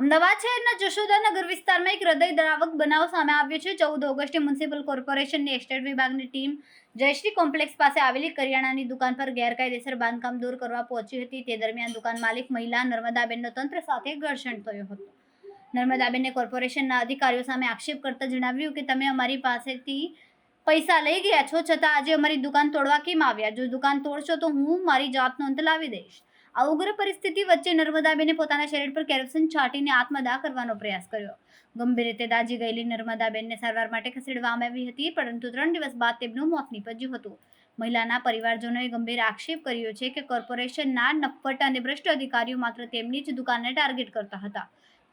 અમદાવાદ શહેરના જશોદાનગર વિસ્તારમાં એક હૃદય દ્રાવક બનાવ સામે આવ્યો છે. ચૌદ ઓગસ્ટે મ્યુનિસિપલ કોર્પોરેશનની એસ્ટેટ વિભાગની ટીમ જયશ્રી કોમ્પ્લેક્સ પાસે આવેલી કરિયાણાની દુકાન પર ગેરકાયદેસર બાંધકામ દૂર કરવા પહોંચી હતી. તે દરમિયાન દુકાન માલિક મહિલા નર્મદાબેનનો તંત્ર સાથે ઘર્ષણ થયો હતો. નર્મદાબેને કોર્પોરેશનના અધિકારીઓ સામે આક્ષેપ કરતા જણાવ્યું કે, તમે અમારી પાસેથી પૈસા લઈ ગયા છો, છતાં આજે અમારી દુકાન તોડવા કેમ આવ્યા? જો દુકાન તોડશો તો હું મારી જાતનો અંત લાવી દઈશ. આ ઉગ્ર પરિસ્થિતિ વચ્ચે નર્મદાબેને પોતાના શરીર પર કેરોસીન છાંટીને આત્મદાહ કરવાનો પ્રયાસ કર્યો. ગંભીર રીતે દાજી ગયેલી નર્મદાબેનને સારવાર માટે ખસેડવામાં આવી હતી, પરંતુ ત્રણ દિવસ બાદ તેમનું મોત નીપજ્યું હતું. મહિલાના પરિવારજનોએ ગંભીર આક્ષેપ કર્યો છે કે કોર્પોરેશનના નફ્ફટ અને ભ્રષ્ટ અધિકારીઓ માત્ર તેમની જ દુકાનને ટાર્ગેટ કરતા હતા.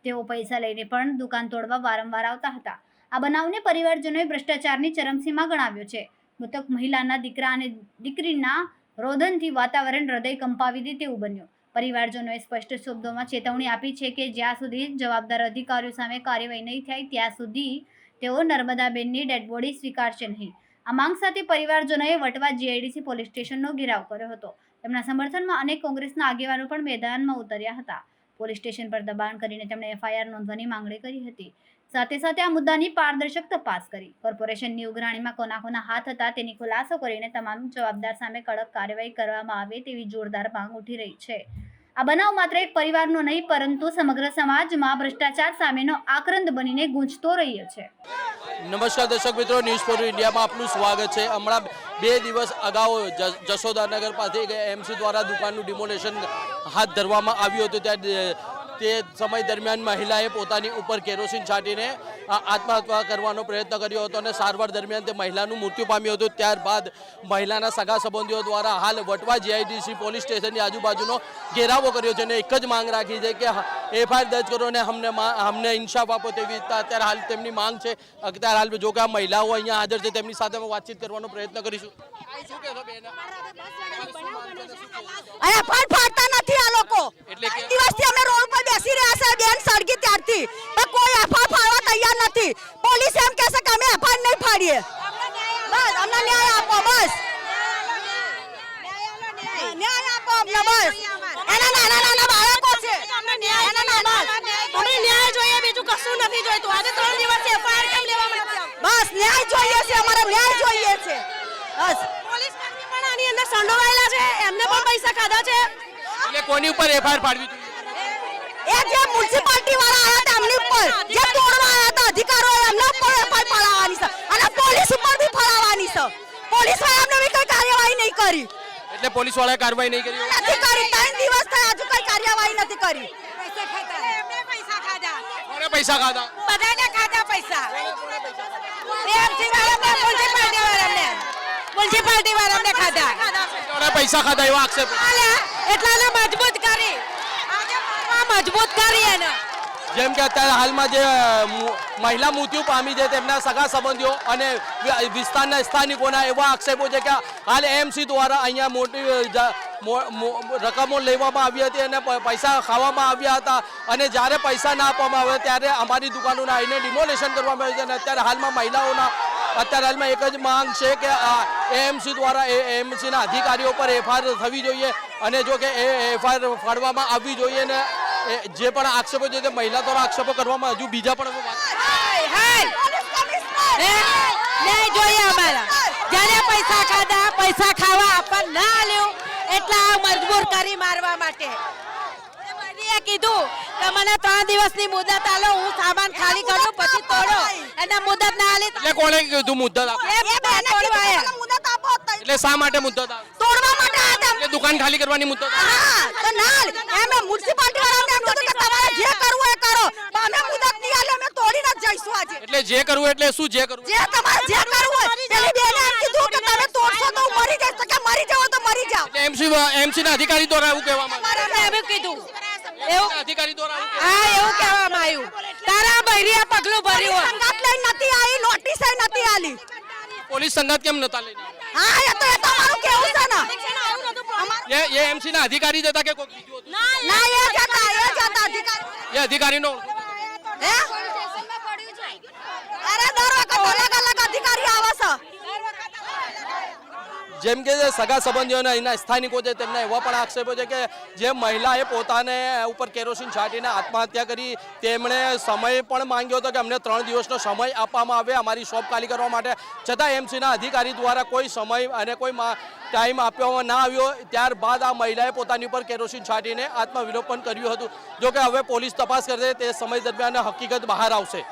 તેઓ પૈસા લઈને પણ દુકાન તોડવા વારંવાર આવતા હતા. આ બનાવને પરિવારજનોએ ભ્રષ્ટાચારની ચરમસીમા ગણાવ્યો છે. મૃતક મહિલાના દીકરા અને દીકરીના રોદનથી વાતાવરણ હૃદય કંપાવી દે તેવું બન્યું. પરિવારજનોએ સ્પષ્ટ શબ્દોમાં ચેતવણી આપી છે કે જ્યાં સુધી જવાબદાર અધિકારીઓ સામે કાર્યવાહી નહીં થાય, ત્યાં સુધી તેઓ નર્મદાબેનની ડેડ બોડી સ્વીકારશે નહીં. આ માંગ સાથે પરિવારજનોએ વટવા જીઆઈડીસી પોલીસ સ્ટેશનનો ઘેરાવ કર્યો હતો. તેમના સમર્થનમાં અનેક કોંગ્રેસના આગેવાનો પણ મેદાનમાં ઉતર્યા હતા. પોલીસ સ્ટેશન પર દબાણ કરીને તેમણે એફઆઈઆર નોંધવાની માંગણી કરી હતી. સાથે સાથે આ મુદ્દાની પારદર્શક તપાસ કરી. કોર્પોરેશનની ઉઘરાણીમાં કોના કોના હાથ હતા તેની ખુલાસો કરીને તમામ જવાબદાર સામે કડક કાર્યવાહી કરવામાં આવે તેવી જોરદાર માંગ ઉઠી રહી છે. આ બનાવ માત્ર એક પરિવારનો નહીં, પરંતુ સમગ્ર સમાજમાં ભ્રષ્ટાચાર સામેનો આક્રંદ બનીને ગૂંજતો રહ્યો છે. નમસ્કાર દર્શક મિત્રો ન્યૂઝ ફોર ઇન્ડિયામાં આપનું સ્વાગત છે. હમણાં બે દિવસ અગાઉ જશોદાનગર પાસે એમસી દ્વારા દુકાનનું ડિમોલેશન હાથ ધરવામાં આવ્યું હતું. ત્યાં તે સમય દરમિયાન મહિલાએ પોતાની ઉપર કેરોસીન છાંટીને આત્મહત્યા કરવાનો પ્રયત્ન કર્યો હતો અને સારવાર દરમિયાન તે મહિલાનું મૃત્યુ પામ્યું હતું. ત્યારબાદ મહિલાના સગા સંબંધીઓ દ્વારા હાલ વટવા જીઆઈડીસી પોલીસ સ્ટેશનની આજુબાજુનો ઘેરાવો કર્યો છે અને એક જ માંગ રાખી છે કે એફઆઈઆર દર્જ કરો અને અમને અમને ઇન્સાફ આપો તેવી અત્યારે હાલ તેમની માંગ છે. અત્યારે હાલ જો કે આ મહિલાઓ અહીંયા હાજર છે તેમની સાથે અમે વાતચીત કરવાનો પ્રયત્ન કરીશું. અરે પણ ફાડતા નથી આ લોકો. એટલે કે- દિવસથી અમે રોડ પર બેસી રહ્યા છે બેન સળગી ત્યારથી. પણ કોઈ એફઆઈઆર ફાડવા તૈયાર નથી. પોલીસ એમ કહેશે કે અમે એફઆઈઆર નહીં ફાડીએ. બસ અમને ન્યાય આપો બસ. ન્યાય આપો અમને બસ. એના નાના નાના અમને ન્યાય જોઈએ બીજું કશું નથી જોઈતું. આજે ત્રણ દિવસ એફઆઈઆર કેમ લેવામાં બસ ન્યાય જોઈએ છે અમારે ન્યાય જોઈએ છે. બસ. પોલીસ પણ આની અંદર સંડોવાયેલા છે એમને પણ પૈસા ખાધા છે. એટલે કોની ઉપર એફઆઈઆર પાડવી જોઈએ? એ જે મ્યુનિસિપાલિટી વાળા આયા હતા એમની ઉપર. જે તોડવા આયા હતા અધિકારો એમના ઉપર એફઆઈઆર ફાળવવાની છે. અને પોલીસ ઉપર બી ફાળવવાની છે. પોલીસવાળા અમને બી કઈ કાર્યવાહી નહીં કરી. એટલે પોલીસવાળા કાર્યવાહી નહીં કરી. નથી કરી કાર્યવાહી નથી કરી. એમને પૈસા ખાધા કોણે પૈસા ખાધા? બધાને ખાધા પૈસા. એમસી વાળાને મ્યુનિસિપાલિટી વાળાને મ્યુનિસિપાલિટી વાળાને ખાધા. કોણે પૈસા ખાધા એવા આક્ષેપ? આલ્યા એટલાને મજબૂત કરી. આજે મારવા મજબૂત કરી એને. જેમ કે અત્યારે હાલમાં જે મહિલા મૃત્યુ પામી છે તેમના સગા સંબંધીઓ અને વિસ્તારના સ્થાનિકોના એવા આક્ષેપો છે કે હાલ એમસી દ્વારા અહીંયા મોટી રકમો લેવામાં આવી હતી અને પૈસા ખાવામાં આવ્યા હતા. અને જ્યારે પૈસા ના આપવામાં આવે ત્યારે અમારી દુકાનોના આવીને ડિમોલેશન કરવામાં આવ્યું છે. અને અત્યારે હાલમાં મહિલાઓના અત્યારે હાલમાં એક જ માંગ છે કે એએમસી દ્વારા એએમસીના અધિકારીઓ પર એફઆઈઆર થવી જોઈએ. અને જો કે એ એફઆઈઆર ફાડવામાં આવવી જોઈએ ને એ જે પણ આક્ષેપો છે તે મહિલા દ્વારા આક્ષેપો કરવામાં હજુ બીજા પણ જોઈએ અમારા. જ્યારે પૈસા ખાધા, પૈસા ખાવા આપવા ના આલ્યું એટલા મજબૂર કરી મારવા માટે. એ કીધું કે મને ત્રણ દિવસની મુદત આલો હું સામાન ખાલી કરું પછી તોડો. એને મુદત ના આલી એટલે કોણે કીધું મુદત આપો? એ બેન કીધું મુદત આપો એટલે શા માટે મુદત આપો? તોડવા માટે હતા એટલે દુકાન ખાલી કરવાની મુદત હા તો ના એમ મ્યુનિસિપાલિટી વાળાને એમ કીધું કે તમારે જે કરવું એ કરો. અમે મુદત નહીં આલે અમે તોડીને જ જઈશું આજે. એટલે જે કરવું એટલે શું જે કરવું? જે તમારે જે કરવું હોય પેલી બેને એમ કીધું કે તમે તોડશો તો હું મરી જઈશ. કે મરી જાવ તો મરી જાવ એમસી એમસી ના અધિકારી દ્વારા એવું કહેવામાં મારે એમને એવું કીધું. એવું અધિકારી દ્વારા હા એવું કહેવામાં આવ્યું. તારા બૈરીએ પગલું ભર્યું હોય. સંગાત લઈ નથી આવી નોટિસ નથી આલી. પોલીસ સંગાત કેમ નતા લઈને હા એ તો એ તો મારું કેવું છે ને. એ એ એમસી ના અધિકારી જતા કે કોઈ બીજું હતું? ના એ જતા એ જતા અધિકારી એ હે અધિકારી. નો છે જેમ કે સગા સંબંધીઓના અહીંના સ્થાનિકો છે, તેમના એવા પણ આક્ષેપો છે કે જે મહિલાએ પોતાને ઉપર કેરોસીન છાંટીને આત્મહત્યા કરી, તેમણે સમય પણ માંગ્યો હતો કે અમને ત્રણ દિવસનો સમય આપવામાં આવે અમારી શોપ ખાલી કરવા માટે. છતાં એમસીના અધિકારી દ્વારા કોઈ સમય અને કોઈ ટાઈમ આપવામાં ના આવ્યો. ત્યારબાદ આ મહિલાએ પોતાની ઉપર કેરોસીન છાંટીને આત્મવિલોપન કર્યું હતું. જો કે હવે પોલીસ તપાસ કરશે, તે સમય દરમિયાન હકીકત બહાર આવશે.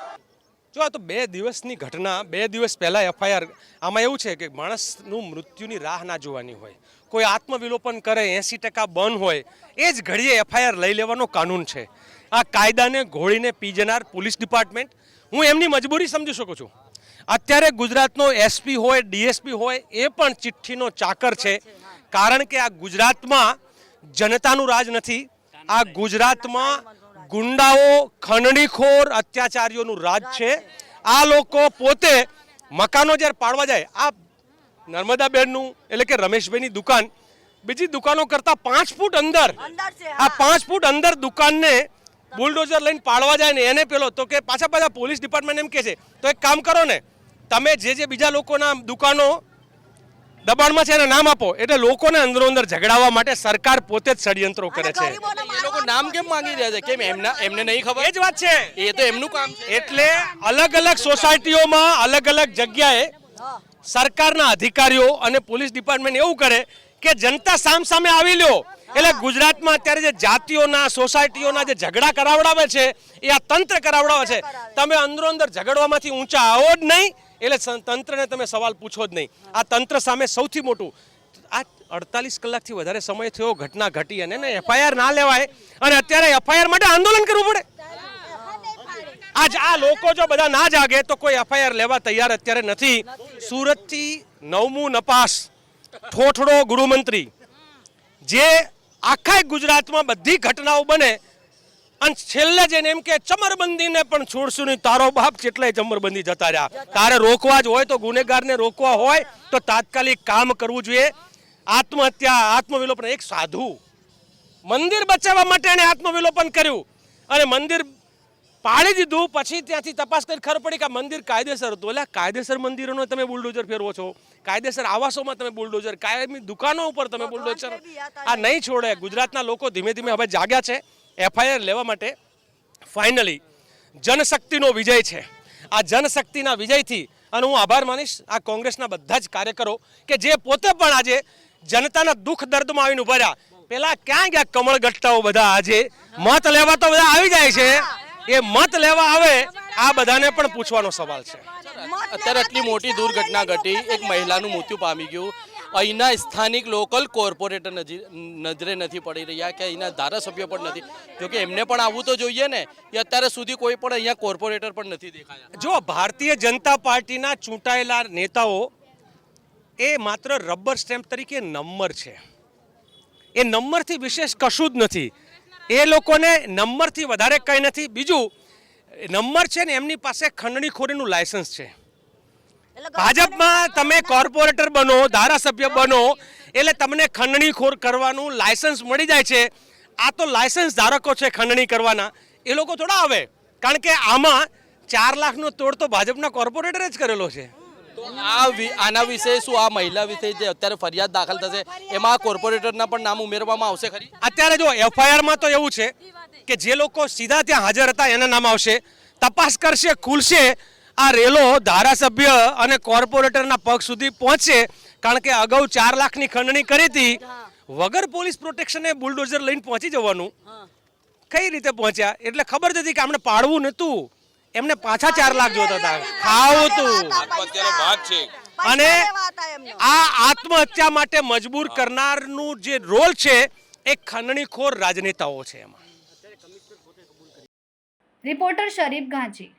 જો આ તો બે દિવસની ઘટના, બે દિવસ પહેલાં એફઆઈઆર, આમાં એવું છે કે માણસનું મૃત્યુની રાહ ના જોવાની હોય. કોઈ આત્મવિલોપન કરે એંસી ટકા બંધ હોય, એ જ ઘડીએ એફઆઈઆર લઈ લેવાનો કાનૂન છે. આ કાયદાને ઘોળીને પી જનાર પોલીસ ડિપાર્ટમેન્ટ, હું એમની મજબૂરી સમજી શકું છું. અત્યારે ગુજરાતનો એસપી હોય, ડીએસપી હોય, એ પણ ચિઠ્ઠીનો ચાકર છે. કારણ કે આ ગુજરાતમાં જનતાનું રાજ નથી. આ ગુજરાતમાં ગુંડાઓ ખંડણીખોર અત્યાચારીઓનું રાજ છે. આ લોકો પોતે મકાનો જ્યારે પાડવા જાય આ નર્મદાબેનનું એટલે કે રમેશભાઈની દુકાન બીજી દુકાનો કરતાં પાંચ ફૂટ અંદર આ પાંચ ફૂટ અંદર દુકાનને બુલડોઝર લઈને પાડવા જાય ને એને પેલો તો કે પાછા પાછા પોલીસ ડિપાર્ટમેન્ટ એમ કહે છે તો એક કામ કરો ને તમે જે જે બીજા લોકોના દુકાનો દબાણમાં છે એને નામ આપો. એટલે લોકોને અંદરો અંદર ઝઘડાવવા માટે સરકાર પોતે જ ષડયંત્રો કરે છે. લોકો નામ કેમ માંગી રહ્યા છે? કેમ એમના એમને નહીં ખબર? એ જ વાત છે. એ તો એમનું કામ છે. એટલે અલગ અલગ સોસાયટીઓમાં અલગ અલગ જગ્યાએ સરકારના અધિકારીઓ અને પોલીસ ડિપાર્ટમેન્ટ એવું કરે કે જનતા સામ સામે આવી લ્યો. એટલે ગુજરાતમાં અત્યારે જે જાતિઓના સોસાયટીઓના જે ઝઘડા કરાવડાવે છે એ આ તંત્ર કરાવડાવે છે. તમે અંદરો અંદર ઝઘડવામાંથી ઊંચા આવો જ નહીં એટલે તંત્રને તમે સવાલ પૂછો જ નહીં. આ તંત્ર સામે સૌથી મોટું. આ અડતાલીસ કલાકથી વધારે સમય થયો, ઘટના ઘટી અને એફઆઈઆર ના લેવાય. અને અત્યારે એફઆઈઆર માટે આંદોલન કરવું પડે. આજ આ લોકો જો બધા ના જાગે તો કોઈ એફઆઈઆર લેવા તૈયાર અત્યારે નથી. સુરતથી નવમું નપાસ ઠોઠડો ગૃહમંત્રી. જે આખા ગુજરાતમાં બધી ઘટનાઓ બને, અને છેલ્લે જઈને એમ કે ચમરબંધીને પણ છોડશું નહીં, તારો બાપ જેટલાય ચમરબંધી જતા રહ્યા. તારે રોકવા જ હોય તો ગુનેગારને રોકવા હોય તો તાત્કાલિક કામ કરવું જોઈએ. આત્મહત્યા આત્મવિલોપન એક સાધુ. મંદિર બચાવવા માટે એણે આત્મવિલોપન કર્યું. અને મંદિર પાડી દીધું પછી ત્યાંથી તપાસ કરી ખબર પડી કે આ મંદિર કાયદેસર હતું. એટલે કાયદેસર મંદિરોનો તમે બુલડોઝર ફેરવો છો. કાયદેસર આવાસોમાં તમે બુલડોઝર કાયમી દુકાનો ઉપર તમે બુલડોઝર આ નહીં છોડે. ગુજરાતના લોકો ધીમે ધીમે હવે જાગ્યા છે એફઆઈઆર લેવા માટે. ફાઇનલી જનશક્તિનો વિજય છે. આ જનશક્તિના વિજયથી અને હું આભાર માનીશ આ કોંગ્રેસના બધા જ કાર્યકરો કે જે પોતે પણ આજે જનતાના દુઃખ દર્દમાં આવીને ઊભા રહ્યા. પેલા ક્યાં ગયા કમળ ગટ્ટાઓ બધા આજે? મત લેવા તો બધા આવી જાય છે. એ મત લેવા આવે આ બધાને પણ પૂછવાનો સવાલ છે. અત્યારે આટલી મોટી દુર્ઘટના ઘટી એક મહિલાનું મૃત્યુ પામી ગયું. અહીંના સ્થાનિક લોકલ કોર્પોરેટર નજી નજરે નથી પડી રહ્યા કે અહીંના ધારાસભ્યો પણ નથી. જોકે એમને પણ આવવું તો જોઈએ ને એ અત્યારે સુધી કોઈ પણ અહીંયા કોર્પોરેટર પણ નથી દેખાયા. જો ભારતીય જનતા પાર્ટીના ચૂંટાયેલા નેતાઓ એ માત્ર રબર સ્ટેમ્પ તરીકે નંબર છે. એ નંબરથી વિશેષ કશું જ નથી. એ લોકોને નંબરથી વધારે કંઈ નથી. બીજું નંબર છે ને એમની પાસે ખંડણીખોરીનું લાયસન્સ છે. ભાજપમાં તમે કોર્પોરેટર બનો ધારાસભ્ય બનો એટલે તમને ખંડણીખોર કરવાનું લાયસન્સ મળી જાય છે. આ તો લાયસન્સ ધારકો છે ખંડણી કરવાના. એ લોકો થોડા આવે. કારણ કે આમાં ચાર લાખનો તોડ તો ભાજપના કોર્પોરેટરે જ કરેલો છે. તો આ વિ- આના વિશે શું? આ મહિલા વિશે જે અત્યારે ફરિયાદ દાખલ થશે એમાં કોર્પોરેટરના પણ નામ ઉમેરવામાં આવશે ખરી? અત્યારે જો એફઆઈઆરમાં તો એવું છે કે જે લોકો સીધા ત્યાં હાજર હતા એના નામ આવશે. તપાસ કરશે ખુલશે. આ રેલો ધારાસભ્ય અને કોર્પોરેટરના પગ સુધી પહોંચશે કારણ કે અગાઉ ચાર લાખની ખંડણી કરી હતી. વગર પોલીસ પ્રોટેક્શને બુલડોઝર લઈને પહોંચી જવાનું. કઈ રીતે પહોંચ્યા? એટલે ખબર જ હતી કે આપણે પાડવું નતું એમને પાછા ચાર લાખ જોતા હતા. ખાવું હતું અને આ આત્મહત્યા માટે મજબૂર કરનારનું જે રોલ છે એ ખંડણીખોર રાજનેતાઓ છે એમાં. રિપોર્ટર શરીફ ગાંચી.